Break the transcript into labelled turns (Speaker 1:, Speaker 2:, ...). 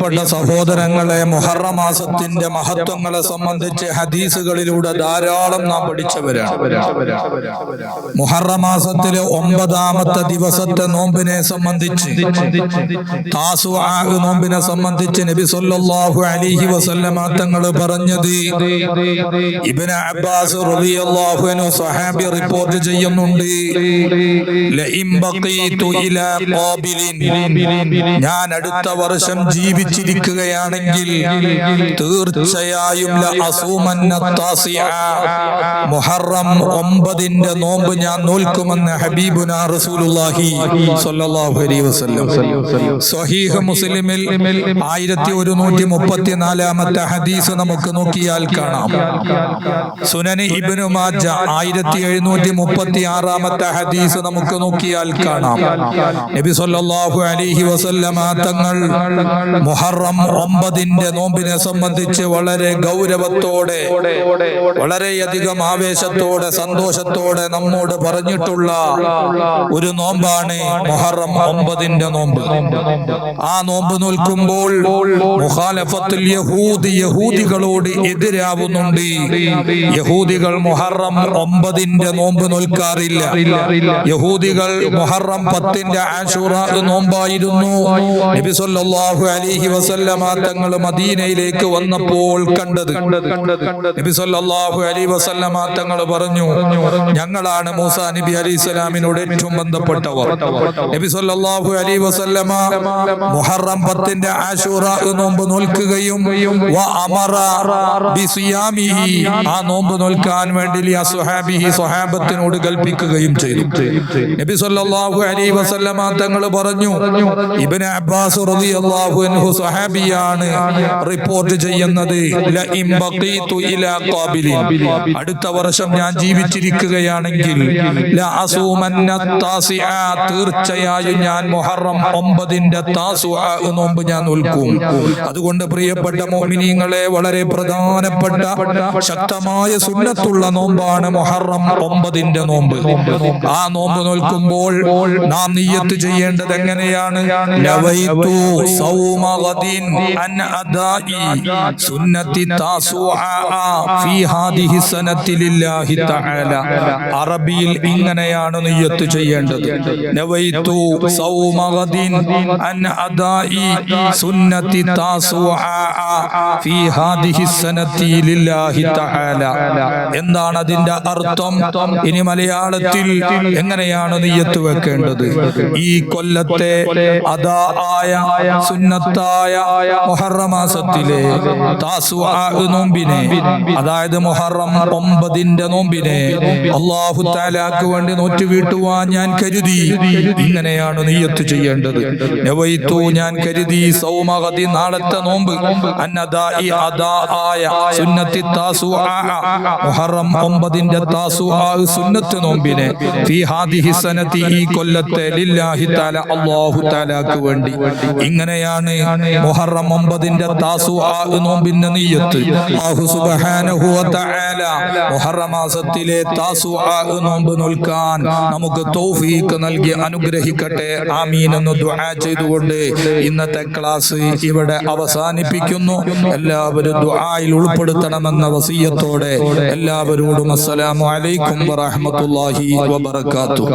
Speaker 1: പ്രിയപ്പെട്ട സഹോദരങ്ങളെ മുഹറ മാസത്തിന്റെ മഹത്വങ്ങളെ സംബന്ധിച്ച് ഹദീസുകളിലൂടെ ധാരാളം നാം പഠിച്ചവരാണ്. മുഹറ മാസത്തിലെ ഒമ്പതാമത്തെ ദിവസത്തെ നോമ്പിനെ സംബന്ധിച്ച് താസു നോമ്പിനെ സംബന്ധിച്ച് നബി സല്ലല്ലാഹു അലൈഹി വസല്ലമ തങ്ങൾ പറഞ്ഞത് ഇബ്നു അബ്ബാസ് റളിയല്ലാഹു അൻഹു സ്വഹാബി റിപ്പോർട്ട് ചെയ്യുന്നുണ്ട് ബഖീതു ഇലാ ഖാബിലിൻ. ഞാൻ അടുത്ത വർഷം ജീവിച്ചിരിക്കുകയാണെങ്കിൽ തീർച്ചയായും. മുഹറം ഒമ്പതിന്റെ നോമ്പ് ഞാൻ നോൽക്കുമെന്ന് ഹബീബുന റസൂലുള്ളാഹി സ്വല്ലല്ലാഹു അലൈഹി വസല്ലം. സ്വഹീഹ് മുസ്ലിമിൽ ആയിരത്തി ഒരുന്നൂറ്റി മുപ്പത്തിനാലാമത്തെ ഹദീസ് നമുക്ക് നോക്കിയാൽ കാണാം. സുനനി ഇബ്നു മാജ ആയിരത്തി എഴുന്നൂറ്റി മുപ്പത്തി ആറാമത്തെ ഹദീസ് നമുക്ക് നോക്കിയാൽ കാണാം. നബി സല്ലല്ലാഹു അലൈഹി വസല്ലമ തങ്ങൾ മുഹറം ഒമ്പതിന്റെ നോമ്പിനെ സംബന്ധിച്ച് വളരെ ഗൗരവത്തോടെ വളരെയധികം ആവേശത്തോടെ സന്തോഷത്തോടെ നമ്മോട് പറഞ്ഞിട്ടുള്ള ഒരു നോമ്പാണ് മുഹറം ഒമ്പതിന്റെ നോമ്പ്. ആ നോമ്പ് നോൽക്കുമ്പോൾ മുഖാലഫത്തുൽ യഹൂദി യഹൂദികളോട് എതിരാവുന്നുണ്ട്. യഹൂദികൾ മുഹറം ഒമ്പതിന്റെ നോമ്പ് നോൽക്കാറില്ല. യഹൂദികൾ മുഹറം പത്തിന്റെ ആശുറ നോമ്പായിരുന്നു. നബി സല്ലല്ലാഹു അലൈഹി വസല്ലമ തങ്ങൾ മദീനയിലേക്ക് വന്നപ്പോൾ കണ്ടത്. നബി സല്ലല്ലാഹു അലൈഹി വസല്ലമ തങ്ങൾ പറഞ്ഞു ഞങ്ങളാണ് മൂസ നബി അലൈഹി സ്വലാമിനോട് ഏറ്റവും ബന്ധപ്പെട്ടവർ. നബി സല്ലല്ലാഹു അലൈഹി വസല്ലമ മുഹറം പത്തിന്റെ ആശൂറ നോമ്പ് നോൽക്കുകയും വ അമറ ബിസിയാമിഹി ആ നോമ്പ് നോൽക്കാൻ വേണ്ടി ലി അസ്ഹാബിഹി സ്വഹാബത്തിനോട് കൽപ്പിക്കുകയും ചെയ്തു. നബി സല്ലല്ലാഹു അലൈഹി വസല്ലമ തങ്ങൾ പറഞ്ഞു ഇബ്നു അബ്ബാസ് റളിയല്ലാഹു അൻഹു സ്വഹാബിയാണ് റിപ്പോർട്ട് ചെയ്യുന്നത്. അടുത്ത വർഷം ഞാൻ ജീവിച്ചിരിക്കുകയാണെങ്കിൽ തീർച്ചയായും ഞാൻ മുഹറം ഒമ്പതിന്റെ നോമ്പ് ഞാൻ നോൽക്കും അതുകൊണ്ട് പ്രിയപ്പെട്ട മോമിനിയങ്ങളെ വളരെ പ്രധാനപ്പെട്ട ശക്തമായ സുന്നത്തുള്ള നോമ്പാണ് മുഹറം ഒമ്പതിന്റെ നോമ്പ്. ആ നോമ്പ് നോൽക്കുമ്പോൾ നാം നീയത്ത് ചെയ്യേണ്ടത് എങ്ങനെയാണ്? സൗമ ഗദിൻ അൻ അദാഇ സുന്നത്തി تاسوعاء ഫീ ഹാദിഹി السنة ലില്ലാഹി തആല അറബിയിൽ ഇങ്ങനെയാണ് നിയ്യത്ത് ചെയ്യേണ്ടത് നവൈതു സൗമ ഗദിൻ അൻ അദാഇ സുന്നത്തി താസുഅ ഫീ ഹാദിഹി സനത്തി ലില്ലാഹി തആല എന്താണ് അതിന്റെ അർത്ഥം? ഇനി മലയാളത്തിൽ എങ്ങനെയാണ് നിയ്യത്ത് വെക്കേണ്ടത്? ഈ കൊല്ലത്തെ അതാ ആയ സുന്നത്തായ മുഹറമാസത്തിലെ താസുആ നോമ്പിനെ അതായത് മുഹറം ഒമ്പതിന്റെ നോമ്പിനെ അള്ളാഹു താലാക്ക് വേണ്ടി നോറ്റ് വീട്ടുവാൻ ഞാൻ കരുതി. ഇങ്ങനെയാണ് നീയത്ത് ചെയ്യേണ്ടത്. നവൈത്തു ഞാൻ കരുതി സൗമഹതി നാളത്തെ നോമ്പ്. ആയ മുഹറം ഒമ്പതിന്റെ സുന്നത്ത് നോമ്പിനെ ഈ കൊല്ലത്തെ ലില്ലാഹി തആല അല്ലാഹു താലാക്ക് വേണ്ടി. ഇങ്ങനെയാണ് മുഹറം ഒമ്പതിന്റെ നോമ്പിന്റെ നിയ്യത്ത് അല്ലാഹു സുബ്ഹാനഹു വ തആല മുഹറം മാസത്തിലെ നോമ്പ് നോൽക്കാൻ നമുക്ക് തൗഫീഖ് നൽകി അനുഗ്രഹിക്കട്ടെ. ആമീൻ എന്ന് ദുആ ചെയ്തുകൊണ്ട് ഇന്നത്തെ ക്ലാസ് ഇവിടെ അവസാനിപ്പിക്കുന്നു. എല്ലാവരും ദുആയിൽ ഉൾപ്പെടുത്തണമെന്ന വസീയത്തോടെ എല്ലാവരോടും അസ്സലാമു അലൈക്കും വറഹ്മത്തുള്ളാഹി വബറകാതുഹു.